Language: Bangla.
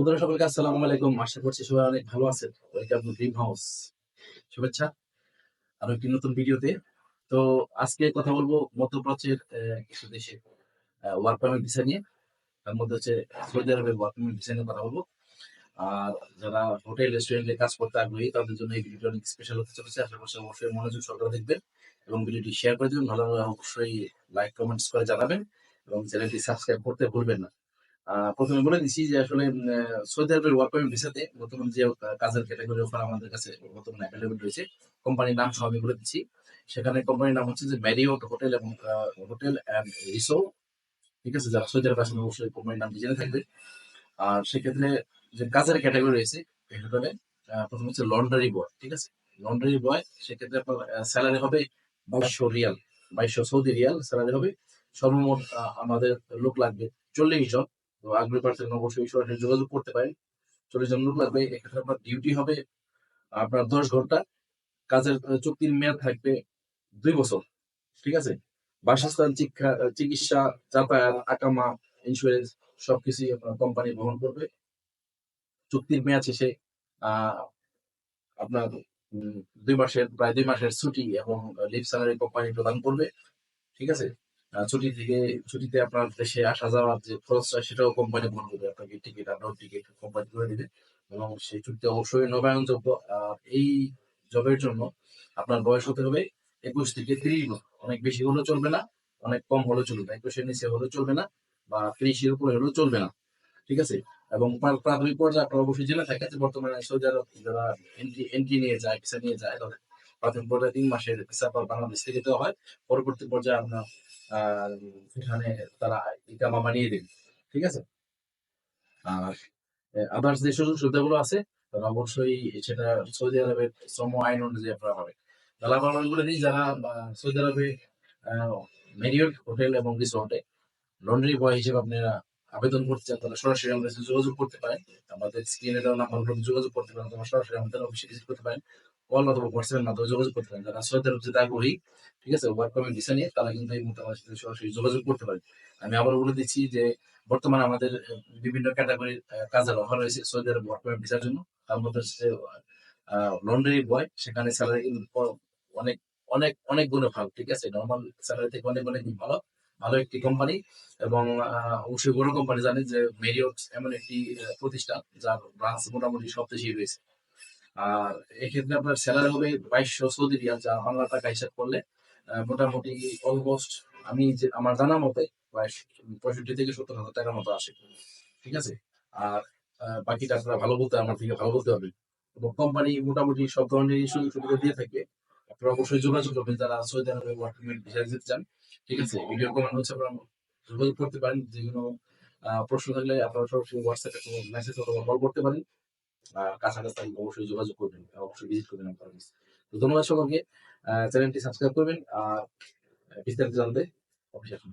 বন্ধুরা, সকলকে আসসালামু আলাইকুম। আশা করছি সবাই অনেক ভালো আছেন। ওয়েলকাম টু ড্রিম হাউস শুভেচ্ছা আরও একটি নতুন ভিডিওতে। তো আজকে কথা বলব মধ্যপ্রাচ্যের কিছু দেশে ওয়ার্ক পারমিট ভিসা নিয়ে। তার মধ্যে হচ্ছে সৌদি আরবের ওয়ার্ক পারমিট ভিসা নিয়ে কথা বলব। আর যারা হোটেল রেস্টুরেন্টে কাজ করতে আগ্রহী, তাদের জন্য এই ভিডিওটা অনেক স্পেশাল হতে চলেছে। আশা করছি অবশ্যই মনোযোগ সহকারে দেখবেন এবং ভিডিওটি শেয়ার করে দেবেন। ভালো অবশ্যই লাইক কমেন্টস করে জানাবেন এবং চ্যানেলটি সাবস্ক্রাইব করতে ভুলবেন না। প্রথমে বলে দিচ্ছি যে আসলে সৌদি আরবের ওয়ার্ক পারমিট ভিসাতে বর্তমান যে কাজের ক্যাটাগরি অফার আমাদের কাছে বর্তমানে অ্যাভেলেবল রয়েছে কোম্পানির নাম সহ আমি বলে দিচ্ছি সেখানে কোম্পানির নাম হচ্ছে যে ম্যারিওট হোটেল এবং হোটেল অ্যান্ড রিসো ঠিক আছে? যারা সৌদি আরবে আসেন অবশ্যই কোম্পানির নামটি জেনে থাকবে আর সেক্ষেত্রে যে কাজের ক্যাটাগরি রয়েছে হোটেলে প্রথম হচ্ছে লন্ডারি বয় ঠিক আছে? লন্ডারি বয় সেক্ষেত্রে আপনার স্যালারি হবে বাইশশো রিয়াল, বাইশশো সৌদি রিয়াল স্যালারি হবে। সর্বমোট আমাদের লোক লাগবে চল্লিশ জন। তো আগ্রহী প্রার্থীরা অবশ্যই সরাসরি যোগাযোগ করতে চল্লিশ জন লোক লাগবে এক্ষেত্রে আপনার ডিউটি হবে আপনার দশ ঘণ্টা। কাজের চুক্তির মেয়াদ থাকবে দুই বছর, ঠিক আছে? বাসস্থান, শিক্ষা চিকিৎসা, যাতায়াত, আকামা ইন্স্যুরেন্স সবকিছুই আপনার কোম্পানি বহন করবে। চুক্তির মেয়াদ শেষে আপনার দুই মাসের, প্রায় দুই মাসের ছুটি এবং লিভ স্যালারি কোম্পানি প্রদান করবে, ঠিক আছে? ছুটি থেকে ছুটিতে আপনার দেশে আসা যাওয়ার যে খরচটা, সেটাও কোম্পানি বহন করবে আপনাকে টিকিট আপনার টিকিট কোম্পানি করে দিবে। এবং সেই চুক্তি অবশ্যই নবায়নযোগ্য আর এই জবের জন্য আপনার বয়স হতে হবে একুশ থেকে ত্রিশ বছর। অনেক বেশি হলেও চলবে না, অনেক কম হলেও চলবে না। একুশের নিচে হলেও চলবে না বা ত্রিশের উপরে হলেও চলবে না। ঠিক আছে? এবং প্রাথমিক পর্যায়ে আপনার অবশ্যই জেনে থাকে যে বর্তমানে সৌদি আরব যারা এন্ট্রি এন্ট্রি নিয়ে যায় ভিসা নিয়ে যায় তাদের প্রাথমিক পর্যায়ে তিন মাসের ভিসা পর বাংলাদেশ থেকে দেওয়া হয়। পরবর্তী পর্যায়ে আপনার সেখানে তারা ইকামা বানিয়ে দেবে ঠিক আছে? আর আদার্স যে সুযোগ সুবিধাগুলো আছে, তারা অবশ্যই সেটা সৌদি আরবের শ্রম আইন অনুযায়ী আপনারা পাবে আমরা বলে দিই, যারা সৌদি আরবে মেরিয়ট হোটেল এবং রিসোর্টে লন্ড্রি বয় হিসেবে আপনারা আবেদন করতে চান তাহলে সরাসরি আমাদের যোগাযোগ করতে পারেন। আমাদের স্ক্রিনে যোগাযোগ করতে পারেন তোমরা সরাসরি আমাদের অফিসে ভিজিট করতে পারেন। কল অথবা হোয়াটসঅ্যাপের মাধ্যমে যোগাযোগ করতে পারেন। যারা আগ্রহী, ঠিক আছে ওয়ার্ক পারমিট নিয়ে তারা কিন্তু এই সাথে সরাসরি যোগাযোগ করতে আমি আবার বলে দিচ্ছি যে, বর্তমানে আমাদের বিভিন্ন ক্যাটাগরির কাজের অফার রয়েছে সৌদি আরব ওয়ার্ক পারমিট ভিসার জন্য। তার মধ্যে লন্ড্রি বয় সেখানে স্যালারি অনেক অনেক অনেক গুণে ভালো, ঠিক আছে? নর্মাল স্যালারি থেকে অনেক অনেক ভালো ভালো একটি কোম্পানি এবং অবশ্যই বড় কোম্পানি জানেন যে মেরিয়ট এমন একটি প্রতিষ্ঠান যার ব্রাঞ্চ মোটামুটি সব দেশেই রয়েছে। আর এক্ষেত্রে আপনার স্যালারি হবে বাইশশো সৌদি রিয়াল যা বাংলা টাকা হিসাব করলে মোটামুটি অলমোস্ট আমি যে, আমার জানা মতে পঁয়ষট্টি থেকে সত্তর হাজার টাকার মতো আসে। ঠিক আছে? আর বাকিটা আপনারা ভালো বলতে আমার থেকে ভালো বলতে হবে। এবং কোম্পানি মোটামুটি সব ধরনের সুযোগ সুবিধা দিয়ে থাকে আপনারা অবশ্যই যোগাযোগ করবেন যারা সৌদি আরবে ওয়ার্ক পারমিট ভিসা যেতে চান। ঠিক আছে? ভিডিও কমেন্ট হচ্ছে, আপনারা যোগাযোগ করতে পারেন। যে কোনো প্রশ্ন থাকলে আপনারা সরাসরি হোয়াটসঅ্যাপে মেসেজ অথবা কল করতে পারেন। কাছাকাছি অবশ্যই যোগাযোগ করবেন, অবশ্যই ভিজিট করবেন আমার অফিস তো ধন্যবাদ সকলকে। চ্যানেলটি সাবস্ক্রাইব করবেন। আর বিস্তারিত জানতে আসুন।